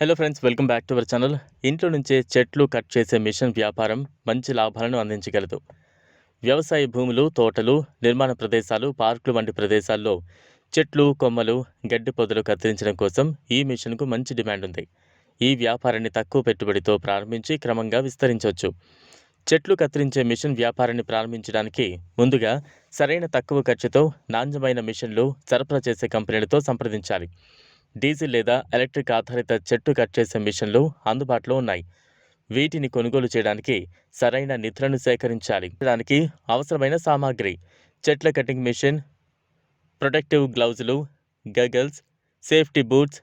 Hello friends welcome back to our channel ఇంట్లో నుంచే చెట్లు కట్ చేసే మిషన్ వ్యాపారం మంచి లాభాలను అందించగలదు. వ్యవసాయ భూములు తోటలు నిర్మాణ ప్రదేశాలు పార్కులు వంటి ప్రదేశాల్లో చెట్లు కొమ్మలు గడ్డి పొదలు కత్తిరించడం కోసం ఈ మిషన్కు మంచి డిమాండ్ ఉంది. ఈ వ్యాపారాన్ని తక్కువ పెట్టుబడితో ప్రారంభించి క్రమంగా విస్తరించవచ్చు. చెట్లు కత్తిరించే మిషన్ వ్యాపారాన్ని ప్రారంభించడానికి ముందుగా సరైన తక్కువ ఖర్చుతో నాణ్యమైన మిషన్లు సరఫరా చేసే కంపెనీలతో సంప్రదించాలి. డీజిల్ లేదా ఎలక్ట్రిక్ ఆధారిత చెట్టు కట్ చేసే మిషన్లు అందుబాటులో ఉన్నాయి. వీటిని కొనుగోలు చేయడానికి సరైన నిధులను సేకరించాలి. దానికి అవసరమైన సామాగ్రి చెట్ల cutting machine protective గ్లౌజులు goggles safety boots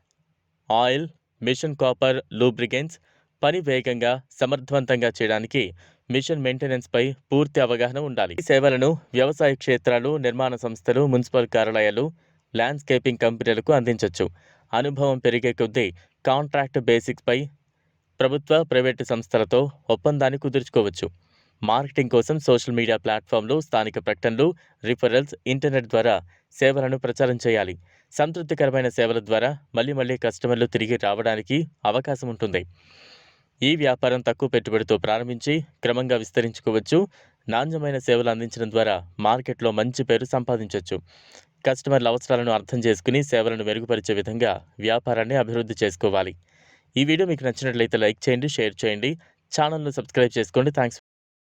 oil machine copper lubricants పని వేగంగా సమర్థవంతంగా చేయడానికి మిషన్ మెయింటెనెన్స్పై పూర్తి అవగాహన ఉండాలి. ఈ సేవలను వ్యవసాయ క్షేత్రాలు నిర్మాణ సంస్థలు మున్సిపల్ కార్యాలయాలు ల్యాండ్స్కేపింగ్ కంపెనీలకు అందించవచ్చు అనుభవం పెరిగే కొద్దీ కాంట్రాక్ట్ బేసిక్స్పై ప్రభుత్వ ప్రైవేటు సంస్థలతో ఒప్పందాన్ని కుదుర్చుకోవచ్చు. మార్కెటింగ్ కోసం సోషల్ మీడియా ప్లాట్ఫామ్లు స్థానిక ప్రకటనలు రిఫరల్స్ ఇంటర్నెట్ ద్వారా సేవలను ప్రచారం చేయాలి. సంతృప్తికరమైన సేవల ద్వారా మళ్ళీ మళ్ళీ కస్టమర్లు తిరిగి రావడానికి అవకాశం ఉంటుంది. ఈ వ్యాపారం తక్కువ పెట్టుబడితో ప్రారంభించి క్రమంగా విస్తరించుకోవచ్చు. నాణ్యమైన సేవలు అందించడం ద్వారా మార్కెట్లో మంచి పేరు సంపాదించవచ్చు కస్టమర్ల అవసరాలను అర్థం చేసుకుని సేవలను మెరుగుపరిచే విధంగా వ్యాపారాన్ని అభివృద్ధి చేసుకోవాలి. ఈ వీడియో మీకు నచ్చినట్లయితే లైక్ చేయండి షేర్ చేయండి. ఛానల్ను సబ్స్క్రైబ్ చేసుకోండి. థ్యాంక్స్